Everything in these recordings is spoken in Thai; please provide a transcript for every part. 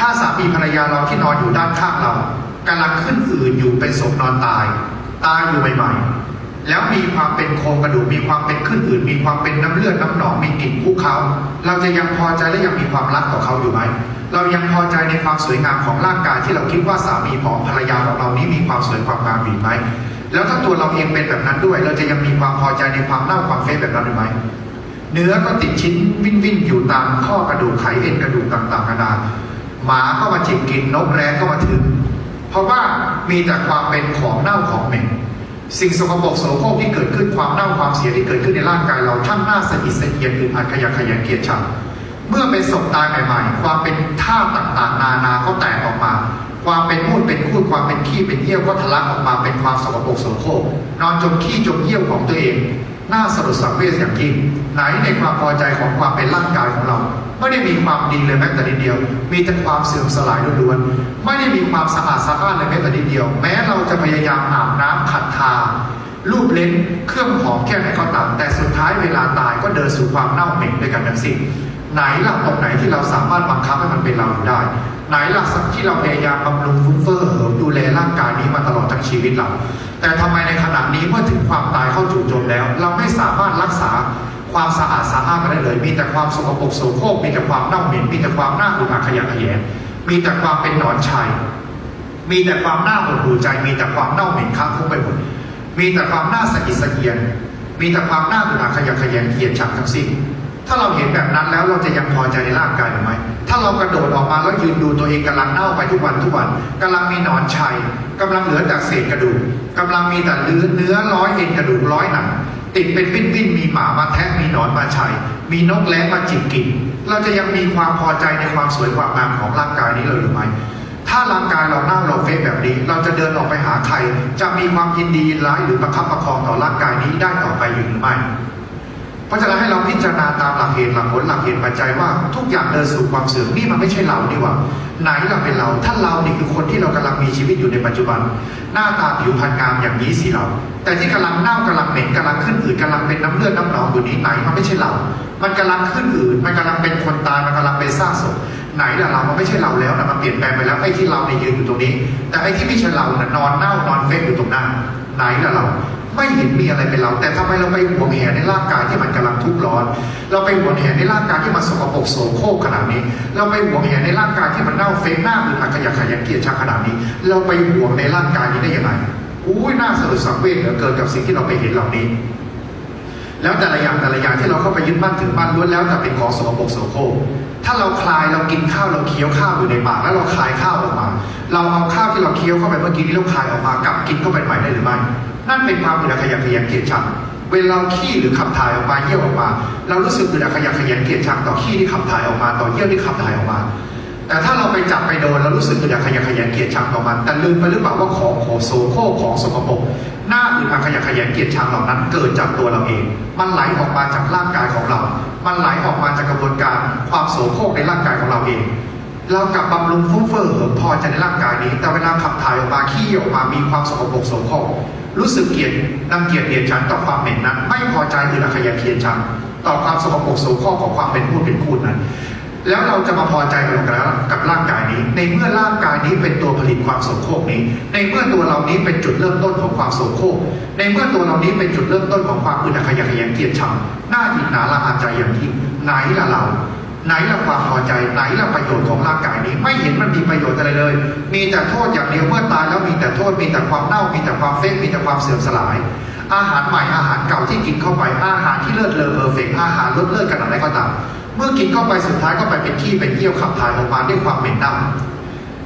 ถ้าสามีภรรยาเราที่นอนอยู่ด้านข้างเรากำลังขึ้นอืดอยู่เป็นศพนอนตาย ตายอยู่ใหม่ๆ แล้วมีความเป็นโครงกระดูกมีความเป็นขึ้นอืดมีความเป็นน้ำเลือดน้ำหนองมีกลิ่นคุกเขาเราจะยังพอใจและยังมีความรักต่อเขาอยู่ไหมเรายังพอใจในความสวยงามของร่างกายที่เราคิดว่าสามีของภรรยาของเรานี้มีความสวยความงามอยู่ไหมแล้วถ้าตัวเราเองเป็นแบบนั้นด้วย เราจะยังมีความพอใจในความเน่าความเฟะแบบนั้นหรือไม่เนื้อก็ติดชิ้นวิ่นวิ่นอยู่ตามข้อกระดูกไขเอ็นกระดูกต่างๆนานา หมาก็มาจิกกินนกแร้ก็มาถึง เพราะว่ามีแต่ความเป็นของเน่าของเหม็นสิ่งสกปรกโสโครกที่เกิดขึ้นความเน่าความเสียที่เกิดขึ้นในร่างกายเราช่างน่าสะอิดสะเอียนอึดอัดขยะขยงเกียดชังเมื่อเป็นศพตายใหม่ๆ ความเป็นท่าตุต่างๆ นานาก็แตกออกมา ความเป็นมูดเป็นคูดความเป็นขี้เป็นเยี่ยวก็ทะลักออกมาเป็นความสกปรกโสโครกนอนจมขี้จมเยี่ยวของตัวเอง น่าสลดสังเวชอย่างยิ่งไหนในความพอใจของความเป็นร่างกายของเรา ไม่ได้มีความดีเลยแม้แต่นิดเดียว มีแต่ความเสื่อมสลายล้วนๆไม่ได้มีความสะอาดสะอ้านเลยแม้แต่นิดเดียว แม้เราจะพยายามอาบน้ำขัดทารูปเล้นเครื่องหอมแค่ไหนก็ตามแต่สุดท้ายเวลาตายก็เดินสู่ความเน่าเหม็นด้วยกันทั้งสิ้นไหนหลักตรงไหนที่เราสามารถบังคับให้มันเป็นเราได้ ไหนหลักที่เราพยายามบำรุงฟุ้งเฟ้อเหิมดูแลร่างกายนี้มาตลอดทั้งชีวิตเราแต่ทำไมในขณะนี้เมื่อถึงความตายเข้าจู่โจมแล้ว เราไม่สามารถรักษาความสะอาดสะอานกันได้เลย มีแต่ความสกปรกโสโครกมีแต่ความเน่าเหม็นมีแต่ความน่าอุดอัดขยะแขยงมีแต่ความเป็นหนอนชัยมีแต่ความน่าหดหู่ใจ มีแต่ความเน่าเหม็นค้างคุกไปหมดมีแต่ความน่าสะอิดสะเอียนมีแต่ความน่าอึดอัดขยะแขยงเกลียดชังทั้งสิ้น ถ้าเราเห็นแบบนั้นแล้วเราจะยังพอใจในร่างกายหรือไม่ถ้าเรากระโดดออกมาแล้วยืนดูตัวเองกำลังเน่าไปทุกวันทุกวันกำลังมีหนอนชัยกำลังเหลือแต่เศษกระดูกกำลังมีแต่เนื้อเนื้อร้อยเอ็นกระดูกร้อยหนังติดเป็นปิ้นปิ้นมีหมามาแทะมีหนอนมาชัยมีนกแร้มาจิกกินเราจะยังมีความพอใจในความสวยความงามของร่างกายนี้เลยหรือไม่ถ้าร่างกายเราเน่าเราเฟะแบบนี้ เราจะเดินออกไปหาใคร จะมีความยินดียินร้ายหรือประคับประคองต่อร่างกายนี้ได้ต่อไปอยู่หรือไม่ เพราะฉะนั้นให้เราพิจารณาตามหลักเหตุหลักผลหลักเหตุปัจจัยว่าทุกอย่างเดินสู่ความเสื่อมนี่มันไม่ใช่เรานี่หว่า ไหนเราเป็นเราถ้าเรานี่คือคนที่เรากำลังมีชีวิตอยู่ในปัจจุบัน หน้าตาผิวพรรณงามอย่างนี้สิเรา แต่ที่กำลังเน่ากำลังเหม็นกำลังขึ้นอืดกำลังเป็นน้ำเลือดน้ำหนองอยู่นี้ไหนมันไม่ใช่เรา มันกำลังขึ้นอืดมันกำลังเป็นคนตายมันกำลังเป็นซากศพไหนล่ะเรา มันไม่ใช่เราแล้วนะมันเปลี่ยนแปลงไปแล้วไอ้ที่เราเนี่ยยืนอยู่ตรงนี้ แต่ไอ้ที่ไม่ใช่เราน่ะนอนเน่านอนเฟกอยู่ตรงหน้าไหนล่ะเรา ไม่เห็นมีอะไรเป็นเรา แต่ทำไมเราไปหวงแหนในร่างกายที่มันกำลังทุกข์ร้อน เราไปหวงแหนในร่างกายที่มันสกปรกโสโครกขนาดนี้ เราไปหวงแหนในร่างกายที่มันเน่าเฟะหน้าอึดอัดขยะขยงเกียดชังขนาดนี้ เราไปหวงในร่างกายนี้ได้ยังไงอุ้ยน่าสลดสังเวชเหลือเกินกับสิ่งที่เราไปเห็นเหล่านี้ แล้วแต่ละอย่างแต่ละอย่างที่เราเข้าไปยึดมั่นถือมั่นล้วนแล้วแต่เป็นของสกปรกโสโครกถ้าเราคลายเรากินข้าวเราเคี้ยวข้าวอยู่ในปากแล้วเราคลายข้าวออกมา เราเอาข้าวที่เราเคี้ยวเข้าไปเมื่อกี้นี้เราคลายออกมากลับกินเข้าไปใหม่ได้หรือไม่ นั่นเป็นความอึดอัดขยะแขยงเกลียดชังเวลาขี้หรือขับถ่ายออกมาเยี่ยวออกมา เรารู้สึกอึดอัดขยะแขยงเกลียดชังต่อขี้ที่ขับถ่ายออกมาต่อเยี่ยวที่ขับถ่ายออกมา แต่ถ้าเราไปจับไปโดนเรารู้สึกอึดอัดขยะแขยงเกลียดชังต่อมันแต่ลืมไปหรือเปล่าว่าของโหโซโครกของสกปรกหน้าอึดอัดขยะแขยงเกลียดชังเหล่านั้น เกิดจากตัวเราเอง มันไหลออกมาจากร่างกายของเรา มันไหลออกมาจากกระบวนการความโสโครกในร่างกายของเราเองเรากลับบำรุงฟุ้งเฟ้อหิมพอใจในร่างกายนี้ แต่เวลาขับถ่ายออกมาขี้ออกมามีความสกปรกโสโครก รู้สึกเกลียดนังเกลียดเกลียดชังต่อความเหม็นนั้น ไม่พอใจอึดอัดขยะเกลียดชังต่อความสกปรกโสโครกของความเป็นพูดเป็นคูดนั้น แล้วเราจะมาพอใจกับแล้วกับร่างกายนี้ ในเมื่อร่างกายนี้เป็นตัวผลิตความโสโครกนี้ ในเมื่อตัวเรานี้เป็นจุดเริ่มต้นของความโสโครกในเมื่อตัวเรานี้เป็นจุดเริ่มต้นของความอึดอัดขยะแขยงเกลียดชังหน้าอิจฉาละอาใจอย่างยิ่งไหนล่ะเรา ไหนละความพอใจไหนละประโยชน์ของร่างกายนี้ ไม่เห็นมันมีประโยชน์อะไรเลย มีแต่โทษอย่างเดียวเมื่อตายแล้วมีแต่โทษมีแต่ความเน่ามีแต่ความเฟกมีแต่ความเสื่อมสลาย อาหารใหม่อาหารเก่าที่กินเข้าไปอาหารที่เลิศเลอเพอร์เฟกอาหารลดเลิศขนาดไหนก็ตามเมื่อกินเข้าไปสุดท้ายก็ไปเป็นขี้เป็นเยี่ยวขับถ่ายออกมาด้วยความเหม็นเน่า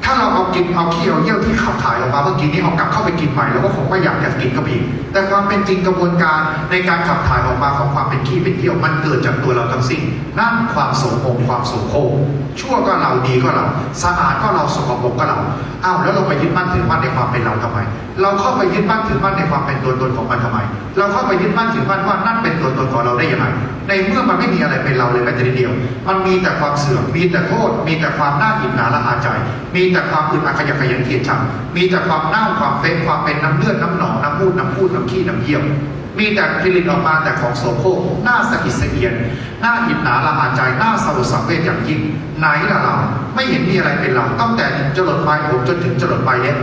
ถ้าเราเอากินเอาขี้เอาเยี่ยวที่ขับถ่ายออกมาเมื่อกี้นี้เอากลับเข้าไปกินใหม่เราก็คงไม่อยากจะกินก็อีกแต่ความเป็นจริงกระบวนการในการขับถ่ายออกมาของความเป็นขี้เป็นเยี่ยวมันเกิดจากตัวเราทั้งสิ้นนั่นความโสโครกความโสโครชั่วก็เราดีก็เราสะอาดก็เราสกปรกก็เราอ้าวแล้วเราไปยึดมั่นถือมั่นในความเป็นเราทำไม เราเข้าไปยึดมั่นถือมั่นในความเป็นตัวตนของมันทำไม เราเข้าไปยึดมั่นถือมั่นว่านั่นเป็นตัวตนของเราได้ยังไงในเมื่อมันไม่มีอะไรเป็นเราเลยแม้แต่นิดเดียว มันมีแต่ความเสื่อมมีแต่โทษ มีแต่ความน่าอิจฉาละอาใจมีแต่ความอึดอัดขยะขยันเกียจชังมีแต่ความเน่าความเฟกความเป็นน้ำเลือดน้ำหนองน้ำมูดน้ำพูดน้ำขี้น้ำเยี่ยวมีแต่ผลิตออกมาแต่ของโสโครกหน้าสะกิดสะเอียน หน้าอิดหนาละอาใจหน้าสลดสังเวชอย่างยิ่งไหนละเราไม่เห็นมีอะไรเป็นเราตั้งแต่จรดปลายผมจนถึงจรดปลายเล็บ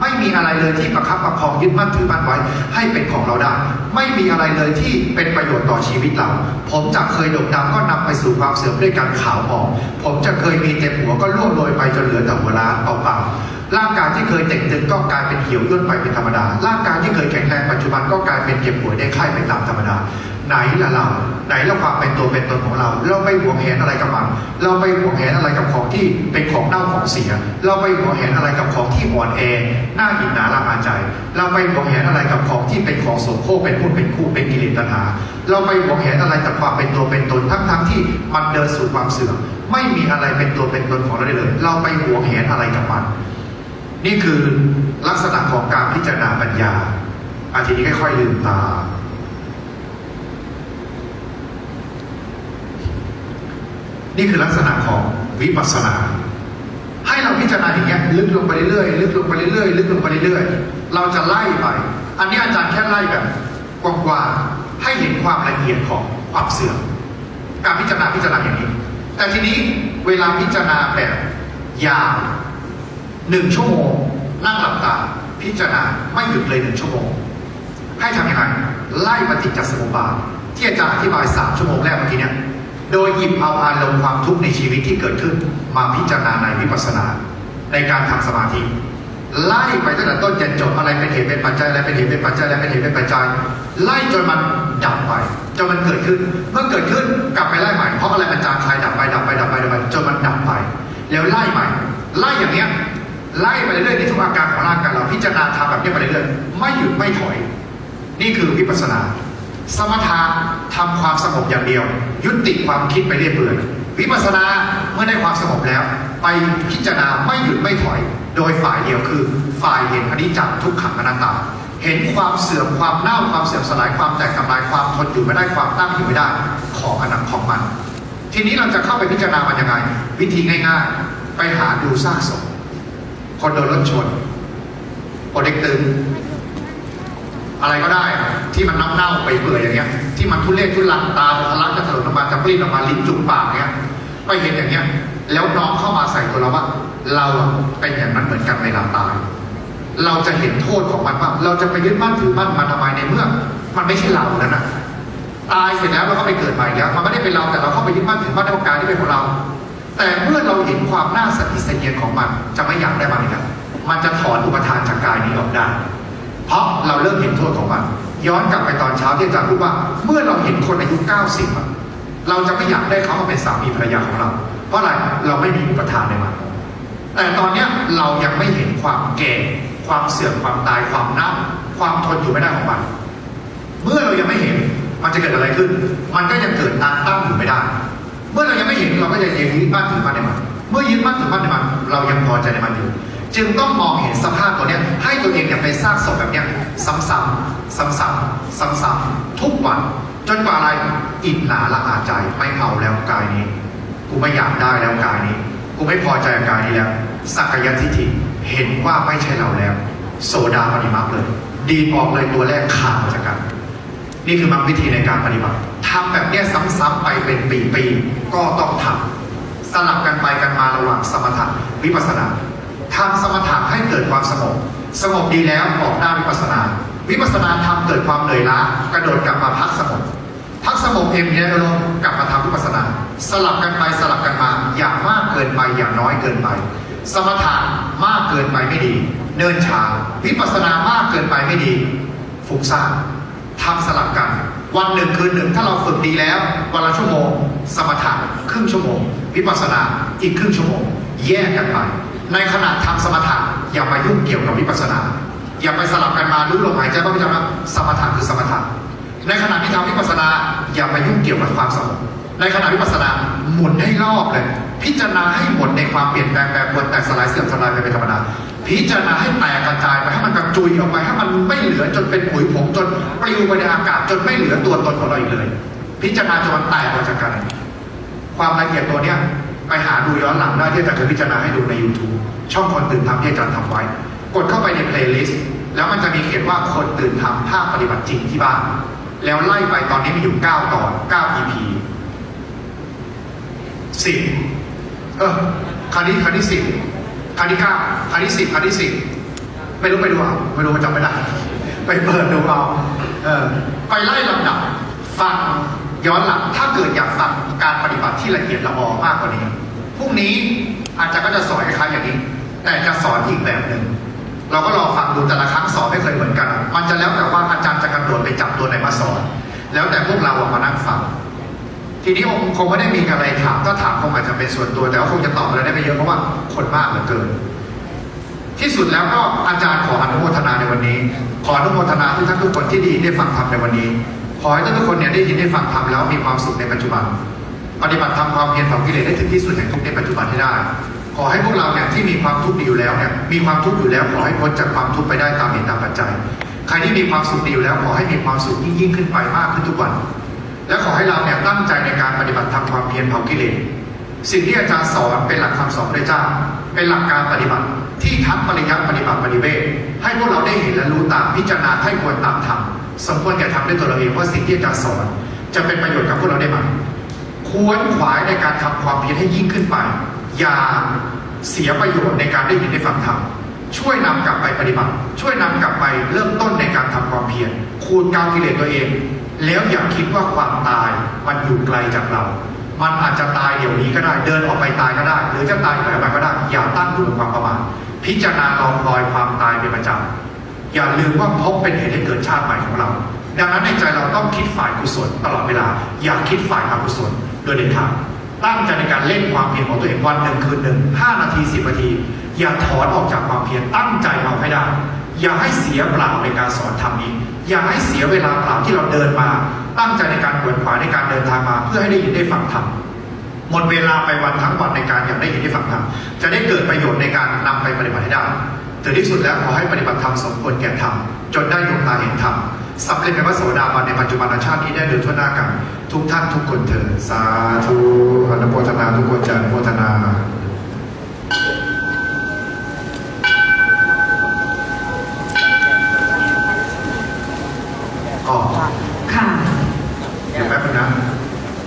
ไม่มีอะไรเลยที่ประคับประคองยึดมั่นถือมั่นไว้ ให้เป็นของเราได้ ไม่มีอะไรเลยที่เป็นประโยชน์ต่อชีวิตเรา ผมจะเคยโด่งดังก็นำไปสู่ความเสื่อมด้วยการขาวหมองผมจะเคยมีเต็มหัวก็ล่วงโรยไปจนเหลือแต่หัวล้านเปล่าๆร่างกายที่เคยเต่งตึงก็กลายเป็นเหี่ยวย่นไปเป็นธรรมดา ร่างกายที่เคยแข็งแรงปัจจุบันก็กลายเป็นเจ็บป่วยได้ไข้ไปตามธรรมดา ไหนล่ะเรา ไหนละความเป็นตัวเป็นตนของเรา เราไม่หวงแหนอะไรกับมัน เราไม่หวงแหนอะไรกับของที่เป็นของเน่าของเสีย เราไม่หวงแหนอะไรกับของที่อ่อนแอหน้าหินหนาละอาใจ เราไม่หวงแหนอะไรกับของที่เป็นของโสโครกเป็นพูดเป็นคู่เป็นกิเลสตัณหา เราไม่หวงแหนอะไรกับความเป็นตัวเป็นตนทั้งทั้งๆที่มันเดินสู่ความเสื่อมไม่มีอะไรเป็นตัวเป็นตนของเราได้เลย เราไปหวงแหนอะไรกับมัน นี่คือลักษณะของการพิจารณาปัญญาอาทีนี้ค่อยๆลืมตา นี่คือลักษณะของวิปัสสนา ให้เราพิจารณาอย่างเงี้ยลึกลงไปเรื่อยๆลึกลงไปเรื่อยๆลึกลงไปเรื่อยๆเราจะไล่ไป อันนี้อาจารย์แค่ไล่แบบกว้างๆให้เห็นความละเอียดของความเสื่อมการพิจารณาพิจารณาอย่างนี้ แต่ทีนี้เวลาพิจารณาแบบยาวหนึ่งชั่วโมงนั่งหลับตา พิจารณาไม่หยุดเลยหนึ่งชั่วโมง ให้ทำยังไงไล่ปฏิจจสมุปบาทที่อาจารย์อธิบายสามชั่วโมงแรกเมื่อกี้เนี่ย โดยหยิบเอาอารมณ์ความทุกข์ในชีวิตที่เกิดขึ้น มาพิจารณาในวิปัสสนา ในการทำสมาธิไล่ไปตั้งแต่ต้นจนจบอะไรเป็นเหตุเป็นปัจจัยอะไรเป็นเหตุเป็นปัจจัยอะไรเป็นเหตุเป็นปัจจัย ไล่จนมันดับไปจนมันเกิดขึ้น เมื่อเกิดขึ้นกลับไปไล่ใหม่เพราะอะไรมันจางคลายดับไปดับไปดับไปดับไปจนมันดับไป แล้วไล่ใหม่ ไล่อย่างเนี้ยไล่ไปเรื่อยๆในทุกอาการของร่างกายเราพิจารณาทำแบบนี้ไปเรื่อยๆไม่หยุดไม่ถอย นี่คือวิปัสสนา สมถะทำความสงบอย่างเดียว ยุติความคิดไปเรื่อยเปื่อยวิปัสสนาเมื่อได้ความสงบแล้ว ไปพิจารณาไม่หยุดไม่ถอย โดยฝ่ายเดียวคือ ฝ่ายเห็นอนิจจังทุกขังอนัตตาเห็นความเสื่อมความเน่าความเสื่อมสลายความแตกทำลายความทนอยู่ไม่ได้ความตั้งอยู่ไม่ได้ของอนัตของมัน ทีนี้เราจะเข้าไปพิจารณามันยังไง วิธีง่าย ๆ ไปหาดูซากศพคนโดนรถชนโอเด็กตึง อะไรก็ได้ ที่มันน้ำเน่าไปเปื่อยอย่างเงี้ย ที่มันทุเรศทุลังตาทะลักจะถลนออกมาจะปลิ้นออกมาลิ้นจุกปากเงี้ยไปเห็นอย่างเงี้ย แล้วน้องเข้ามาใส่ตัวเราว่า เราเป็นอย่างนั้นเหมือนกันเวลาตาย เราจะเห็นโทษของมันว่า เราจะไปยึดมั่นถือมั่นมันทำไมในเมื่อ มันไม่ใช่เราแล้วนะตายเสร็จแล้วเราก็ไปเกิดใหม่แล้วมันไม่ได้เป็นเราแต่เราเข้าไปยึดมั่นถือมั่นในโอกาสที่เป็นของเรา แต่เมื่อเราเห็นความน่าสติสเอียนของมันจะไม่อยากได้มันอีกแล้วมันจะถอนอุปทานจากกายนี้ออกได้ เพราะเราเริ่มเห็นโทษของมัน ย้อนกลับไปตอนเช้าที่อาจารย์พูดว่า เมื่อเราเห็นคนอายุ 90อะเราจะไม่อยากได้เขามาเป็นสามีภรรยาของเรา เพราะอะไรเราไม่มีอุปทานในมันแต่ตอนนี้เรายังไม่เห็นความแก่ความเสื่อมความตายความเน่าความทนอยู่ไม่ได้ของมัน เมื่อเรายังไม่เห็นมันจะเกิดอะไรขึ้น มันก็ยังเกิดตามตั้งอยู่ไม่ได้ เมื่อเรายังไม่เห็นเราก็จะยึดมั่นถือมั่นในมัน เมื่อยึดมั่นถือมั่นในมัน เรายังพอใจในมันอยู่ จึงต้องมองเห็นสภาพตัวเนี้ยให้ตัวเองเนี่ยไปสร้างศพแบบเนี้ยซ้ำๆซ้ำๆซ้ำๆทุกวัน จนกว่าอะไรอิจหนาละอาใจไม่เอาแล้วกายนี้ กูไม่อยากได้แล้วกายนี้ กูไม่พอใจกายนี้แล้วสักยทิฏฐิเห็นว่าไม่ใช่เราแล้ว โซดาปฏิมาเลย ดีออกเลยตัวแรกขาดจากกันนี่คือมรรควิธีในการปฏิบัติทำแบบเนี้ยซ้ำๆไปเป็นปีๆก็ต้องทำสลับกันไปกันมาระหว่างสมถะวิปัสสนา ทำสมถะให้เกิดความสงบ สงบดีแล้วออกหน้าวิปัสนา วิปัสนาทำเกิดความเหนื่อยล้ากระโดดกลับมาพักสงบพักสงบเอ็มเนี่ยลงกลับมาทำวิปัสนา สลับกันไปสลับกันมา อย่างมากเกินไปอย่างน้อยเกินไป สมถะมากเกินไปไม่ดี เนินช้าวิปัสสนามากเกินไปไม่ดีฟุ้งซ่านทำสลับกัน วันหนึ่งคืนหนึ่งถ้าเราฝึกดีแล้ว วันละชั่วโมง สมถะครึ่งชั่วโมง วิปัสสนาอีกครึ่งชั่วโมง แยกกันไป ในขณะทำสมถะอย่ามายุ่งเกี่ยวกับวิปัสสนา อย่าไปสลับกันมารู้ลมหายใจบ้างพิจารณาสมถะคือสมถะในขณะที่ทำวิปัสสนาอย่าไปยุ่งเกี่ยวกับความสงบในขณะวิปัสสนาหมุนให้รอบเลย พิจารณาให้หมดในความเปลี่ยนแปลงแปรปรวนแตกสลายเสื่อมสลายไปเป็นธรรมดาพิจารณาให้แตกกระจายไปให้มันกระจุยออกไปให้มันไม่เหลือจนเป็นผุยผงจนปลิวไปในอากาศจนไม่เหลือตัวตนของเราอีกเลย พิจารณาจนมันแตกออกจากกัน ความละเอียดตัวเนี้ย ไปหาดูย้อนหลังได้ที่อาจารย์เคยพิจารณาให้ดูใน YouTube ช่องคนตื่นทำที่อาจารย์ทำไว้ กดเข้าไปใน playlist แล้วมันจะมีเขียนว่าคนตื่นทำภาคปฏิบัติจริงที่บ้าน แล้วไล่ไปตอนนี้มีอยู่ 9 ตอน 9 EP สิบเออครั้งนี้ครั้งที่สิบครั้งที่เก้าครั้งที่สิบครั้งที่สิบไม่รู้ไปดูเอาไม่รู้จำไม่ได้ ไปเปิดดูเอาเออไปไล่ลำดับฟัง ย้อนหลังถ้าเกิดอยากฟังการปฏิบัติที่ละเอียดละออมากกว่านี้พรุ่งนี้อาจารย์ก็จะสอนคล้ายอย่างนี้ แต่จะสอนอีกแบบหนึ่งเราก็รอฟังดูแต่ละครั้งสอนไม่เคยเหมือนกัน มันจะแล้วแต่ว่าอาจารย์จะกระโดดไปจับตัวไหนมาสอน แล้วแต่พวกเราอะมานั่งฟังทีนี้ผมคงไม่ได้มีอะไรถามถ้าถามคงอาจจะเป็นส่วนตัวแต่ว่าคงจะตอบอะไรได้ไม่เยอะเพราะว่าคนมากเหลือเกิน ที่สุดแล้วก็อาจารย์ขออนุโมทนาในวันนี้ ขออนุโมทนาทุกท่านทุกคนที่ดีได้ฟังธรรมในวันนี้ อให้ท่านทุกคนเนี่ยได้ยินได้ฟังธรรมแล้วมีความสุขในปัจจุบัน ปฏิบัติธรรมความเพียรของกิเลสได้ถึงที่สุดแห่งทุกในปัจจุบันให้ได้ ขอให้พวกเราเนี่ยที่มีความทุกข์ดีอยู่แล้วเนี่ยมีความทุกข์อยู่แล้วขอให้พ้นจากความทุกข์ไปได้ตามเหตุตามปัจจัย ใครที่มีความสุขดีอยู่แล้วขอให้มีความสุขยิ่งยิ่งขึ้นไปมากขึ้นทุกวัน และขอให้เราเนี่ยตั้งใจในการปฏิบัติทำความเพียรเผากิเลสสิ่งที่อาจารย์สอนเป็นหลักคำสอนพระเจ้า เป็นหลักการปฏิบัติที่ทั้งปริยัติปฏิบัติปฏิเวทให้พวกเราได้เห็นและรู้ตามพิจารณาให้ควรตามทำ สมควรแก่ทำด้วยตัวเราเองว่าสิ่งที่อาจารย์สอนจะเป็นประโยชน์กับพวกเราได้ไหมควรขวายในการทำความเพียรให้ยิ่งขึ้นไป อย่าเสียประโยชน์ในการได้ยินได้ฟังธรรมช่วยนำกลับไปปฏิบัติ ช่วยนำกลับไปเริ่มต้นในการทำความเพียรคูณกาวกิเลสตัวเอง แล้วอย่าคิดว่าความตายมันอยู่ไกลจากเรา มันอาจจะตายเดี๋ยวนี้ก็ได้ เดินออกไปตายก็ได้ หรือจะตายอีกหลายวันก็ได้ อย่าตั้งอยู่บนความประมาทพิจารณาลองรอยความตายเป็นประจำ อย่าลืมว่าพบเป็นเหตุให้เกิดชาติใหม่ของเรา ดังนั้นในใจเราต้องคิดฝ่ายกุศลตลอดเวลา อย่าคิดฝ่ายอกุศลโดยเด็ดขาดตั้งใจในการเล่นความเพียรของตัวเองวันหนึ่งคืนหนึ่งห้านาทีสิบนาที อย่าถอนออกจากความเพียรตั้งใจเอาให้ได้ อย่าให้เสียเปล่าในการสอนธรรมอีกอย่าให้เสียเวลาเปล่าที่เราเดินมา ตั้งใจในการขวนขวายในการเดินทางมา เพื่อให้ได้ยินได้ฟังธรรมหมดเวลาไปวันทั้งวันในการอยากได้ยินได้ฟังธรรมจะได้เกิดประโยชน์ในการนำไปปฏิบัติให้ได้ ถึงที่สุดแล้วขอให้ปฏิบัติธรรมสมควรแก่ธรรมจนได้ดวงตาเห็นธรรมสำเร็จเป็นพระโสดาบันในปัจจุบันชาตินี้ได้โดยทั่วหน้ากันทุกท่านทุกคนเถิดสาธุอนุโมทนาทุกคนจะอนุโมทนาอ๋อค่ะเดี๋ยวแป๊บนึงนะ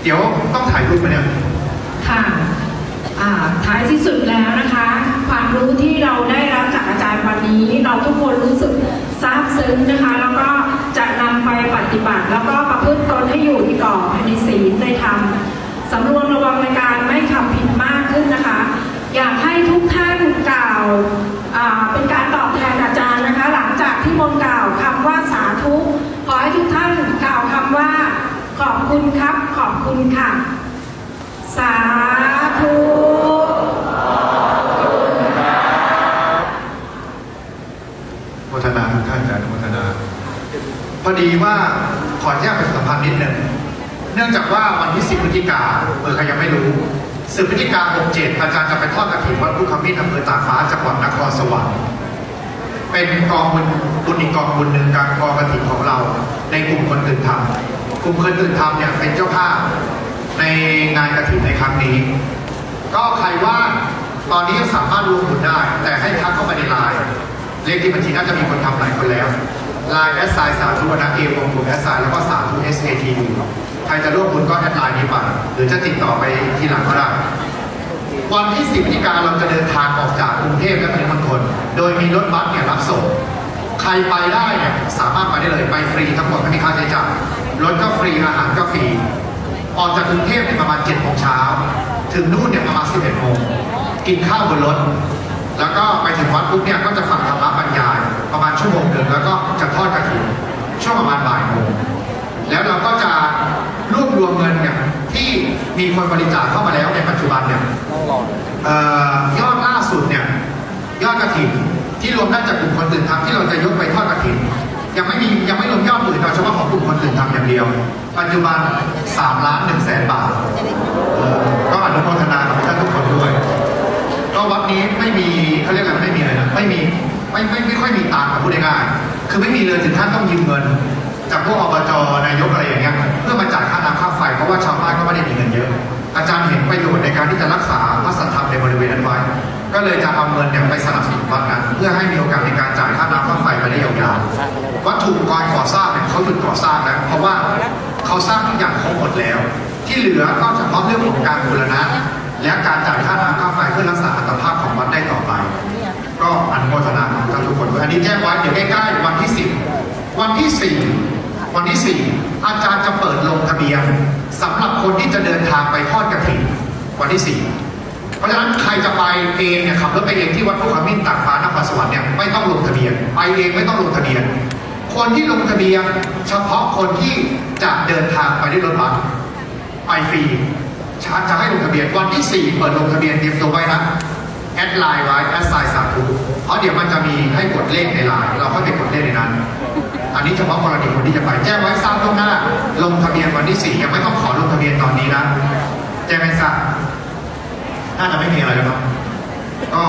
เดี๋ยวต้องถ่ายรูปไหมเนี่ย ค่ะ อ่า ท้ายที่สุดแล้วนะคะ ความรู้ที่เราได้รับจากอาจารย์วันนี้ เราทุกคนรู้สึก ซึ้งนะคะ แล้วก็จะนำไปปฏิบัติ แล้วก็ประพฤติตนให้อยู่ในกรอบในศีลในธรรมสำรวมระวังในการไม่ทำผิดมากขึ้นนะคะ อยากให้ทุกท่านกล่าวเป็นการตอบแทนอาจารย์นะคะ หลังจากที่มนกล่าวคำว่าสาธุขอให้ทุกท่านกล่าวคำว่า ขอบคุณครับ ขอบคุณค่ะ สาธุ โมทนาทุกท่านจะอนุโมทนา พอ ดีว่าขอแจ้งประชาสัมพันธ์นิดหนึ่ง เนื่องจากว่าวันที่ 10พฤศจิกาเออใครยังไม่รู้10พฤศจิกา67อาจารย์จะไปทอดกระถิ่นวัดพุทธคมิตรอำเภอตาฟ้าจังหวัดนครสวรรค์เป็นกองบุญบุญอีกกองบุญหนึ่งการกองกระถิ่นของเรา ในกลุ่มคนตื่นธรรมกลุ่มคนตื่นธรรมเนี่ยเป็นเจ้าภาพในงานกระถิ่นในครั้งนี้ ก็ใครว่าตอนนี้ยังสามารถรวมบุญได้ แต่ให้ทักเข้าไปในไลน์เลขที่บัญชีน่าจะมีคนทำหลายคนแล้ว ไลน์แอสไซสาธุนะเอวงกลุ่มแอสไซแล้วก็สาธุ S A T U ใครจะร่วมบุญก็แอดไลน์นี้ไปหรือจะติดต่อไปทีหลังก็ได้วันที่10พฤศจิกาเราจะเดินทางออกจากกรุงเทพและปริมณฑลโดยมีรถบัสเนี่ยรับส่ง ใครไปได้เนี่ยสามารถไปได้เลยไปฟรีทั้งหมดไม่มีค่าใช้จ่ายรถก็ฟรีอาหารก็ฟรีออกจากกรุงเทพเนี่ยประมาณ7โมงเช้าถึงนู่นเนี่ยประมาณ11โมงกินข้าวบนรถ แล้วก็ไปถึงวัดปุ๊บเนี่ยก็จะฟังธรรมะบรรยาย ประมาณชั่วโมงหนึ่งแล้วก็จะทอดกระถิ่นช่วงประมาณบ่ายโมงแล้วเราก็จะรวบรวมเงินเนี่ยที่มีคนบริจาคเข้ามาแล้วในปัจจุบันเนี่ยเอ่อยอดล่าสุดเนี่ยยอดกระถินที่รวมได้จากกลุ่มคนตื่นทำที่เราจะยกไปทอดกระถินยังไม่มียังไม่รวมยอดอื่นเราเฉพาะของกลุ่มคนตื่นทำอย่างเดียว ปัจจุบัน3ล้าน1แสนบาทเอ่อก็อนุโมทนากับท่านทุกคนด้วย ก็วัดนี้ไม่มีเขาเรียกอะไรไม่มีเลยนะไม่มี ไม่ไม่ไม่ค่อยมีตังค์พูดง่ายๆคือไม่มีเลยถึงท่านต้องยืมเงิน จากพวกอบจนายกอะไรอย่างเงี้ยเพื่อมาจ่ายค่าน้ำค่าไฟเพราะว่าชาวบ้านก็ไม่ได้มีเงินเยอะ อาจารย์เห็นประโยชน์ในการที่จะรักษาพระสัทธรรมในบริเวณนั้นไว้ ก็เลยจะเอาเงินเนี่ยไปสนับสนุนวัดนั้นเพื่อให้มีโอกาสในการจ่ายค่าน้ำค่าไฟไปได้ยาวๆวัตถุกรณ์ก่อสร้างเนี่ยเขาหยุดก่อสร้างแล้วเพราะว่าเขาสร้างทุกอย่างครบหมดแล้ว ที่เหลือก็เฉพาะเรื่องของการบูรณะและการจ่ายค่าน้ำค่าไฟเพื่อรักษาอัตภาพของวัดได้ต่อไป ก็อนุโมทนา อันนี้แจ้งไว้เดี๋ยวใกล้ๆวันที่10วันที่4วันที่4อาจารย์จะเปิดลงทะเบียนสำหรับคนที่จะเดินทางไปทอดกระถิ่นวันที่4เพราะฉะนั้นใครจะไปเองเนี่ยขับรถไปเองที่วัดพุทธมิตรตากฟ้านครสวรรค์เนี่ยไม่ต้องลงทะเบียน ไปเองไม่ต้องลงทะเบียน คนที่ลงทะเบียน เฉพาะคนที่จะเดินทางไปด้วยรถบัสไปฟรีจะให้ลงทะเบียนวันที่ 4 เปิดลงทะเบียนเตรียมตัวไว้นะแอดไลน์ไว้แอดไซน์สาธุ เพราะเดี๋ยวมันจะมีให้กดเลขในไลน์เราก็ไปกดเลขในนั้น อันนี้เฉพาะกรณีคนที่จะไปแจ้งไว้ทราบล่วงหน้า ลงทะเบียนวันที่สี่ยังไม่ต้องขอลงทะเบียนตอนนี้นะแจ้งให้ทราบน่าจะไม่มีอะไรแล้วก็